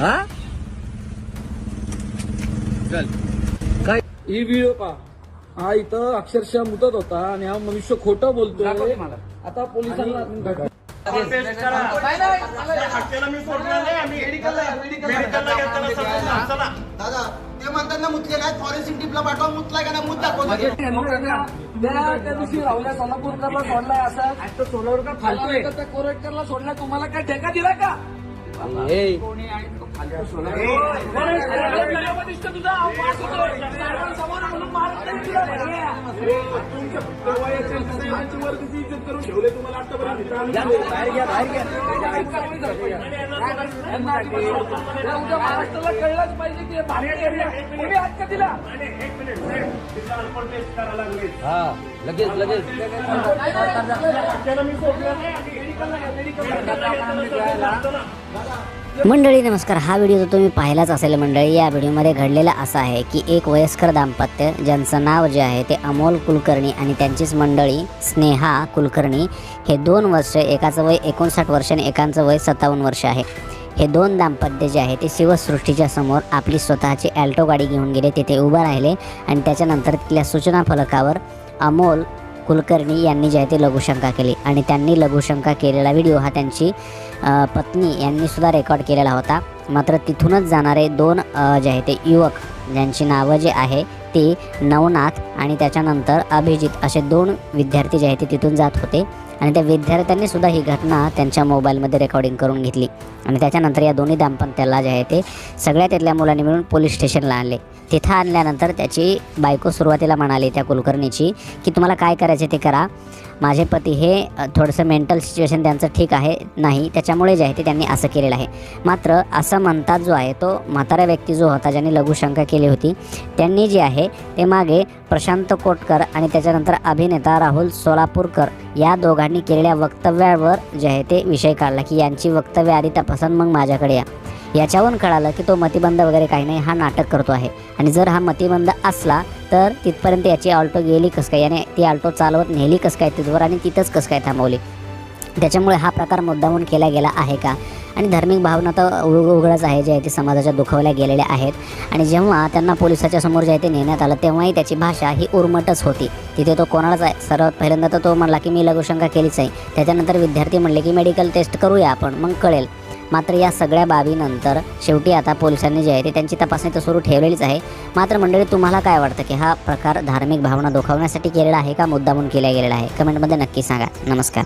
हा? चल. काय? ही व्हिडिओ पहा. हा इथं अक्षरशः मुदत होता आणि हा मनुष्य खोटं बोलतोय. आता पोलिसांना दादा ते म्हणतात ना मुतले काय? फॉरेन्सिक टीपला पाठवा मुतला का ना मुत दाखवतो त्या त्या दिवशी राहुल्या सोलापूरकरला सोडलाय असं. तो सोलापूरकर फालतोय त्या कोरेटकरला सोडला तुम्हाला काय ठेका दिला का? उद्या महाराष्ट्राला कळलंच पाहिजे की भारतीय हक्क दिला हा लगेच लगेच मंडळी नमस्कार. हा व्हिडिओ तर तुम्ही पाहिलाच असेल मंडळी या व्हिडिओमध्ये घडलेला असा आहे की एक वयस्कर दाम्पत्य ज्यांचं नाव जे आहे ते अमोल कुलकर्णी आणि त्यांचीच मंडळी स्नेहा कुलकर्णी हे दोन वर्ष एकाचं वय एकोणसाठ वर्ष आणि एकांचं वय सत्तावन्न वर्ष आहे. हे दोन दाम्पत्य जे आहे ते शिवसृष्टीच्या समोर आपली स्वतःची ॲल्टो गाडी घेऊन गेले तिथे उभं राहिले आणि त्याच्यानंतर तिथल्या सूचना फलकावर अमोल कुलकर्णी यांनी जे आहे ते लघुशंका केली. आणि त्यांनी लघुशंका केलेला व्हिडिओ हा त्यांची पत्नी यांनी सुद्धा रेकॉर्ड केलेला होता. मात्र तिथूनच जाणारे दोन जे आहे ते युवक ज्यांची नावं जे आहे ती नवनाथ आणि त्याच्यानंतर अभिजित असे दोन विद्यार्थी जे आहे ते तिथून जात होते. आणि त्या विद्यार्थ्यांनी सुद्धा ही घटना त्यांच्या मोबाईलमध्ये रेकॉर्डिंग करून घेतली. आणि त्याच्यानंतर या दोन्ही दाम्पत्याला जे आहे ते सगळ्या तिथल्या मुलांनी मिळून पोलीस स्टेशनला आणले. तिथं आणल्यानंतर त्याची बायको सुरुवातीला म्हणाली त्या कुलकर्णीची की तुम्हाला काय करायचे ते करा. माझे पती हे थोडंसं मेंटल सिच्युएशन त्यांचं ठीक आहे नाही. त्याच्यामुळे जे आहे ते त्यांनी असं केलेलं आहे. मात्र असं म्हणतात जो आहे तो म्हातारा व्यक्ती जो होता ज्यांनी लघुशंका केली होती त्यांनी जे आहे ते मागे प्रशांत कोटकर आणि त्याच्यानंतर अभिनेता राहुल सोलापूरकर या दोघांनी केलेल्या वक्तव्यावर जे आहे ते विषय काढला की यांची वक्तव्य आधी तपासून मग माझ्याकडे या. याच्यावरून कळालं की तो मतिबंद वगैरे काही नाही हा नाटक करतो आहे. आणि जर हा मतिबंद असला तर तिथपर्यंत याची ऑल्टो गेली कसं काय? याने ती ऑल्टो चालवत नेली कसं काय तिथवर आणि तिथंच कसं काय थांबवली? त्याच्यामुळे हा प्रकार मुद्दामून केला गेला आहे का? आणि धार्मिक भावना तर उग उघडच आहे जे आहे ते समाजाच्या दुखवल्या गेलेल्या आहेत. आणि जेव्हा त्यांना पोलिसाच्या समोर जे आहे ते नेण्यात आलं तेव्हाही त्याची भाषा ही उर्मटच होती. तिथे तो कोणालाच आहे? सर्वात पहिल्यांदा तर तो म्हणला की मी लघुशंका केलीच आहे. त्याच्यानंतर विद्यार्थी म्हणले की मेडिकल टेस्ट करूया आपण मग कळेल. मात्र या सगळ्या बाबीनंतर शेवटी आता पोलिसांनी जे आहे ते त्यांची तपासणी तर सुरू ठेवलेलीच आहे. मात्र मंडळी तुम्हाला काय वाटतं की हा प्रकार धार्मिक भावना दुखावण्यासाठी केलेला आहे का? मुद्दामून केला गेलेला आहे. कमेंटमध्ये नक्की सांगा. नमस्कार.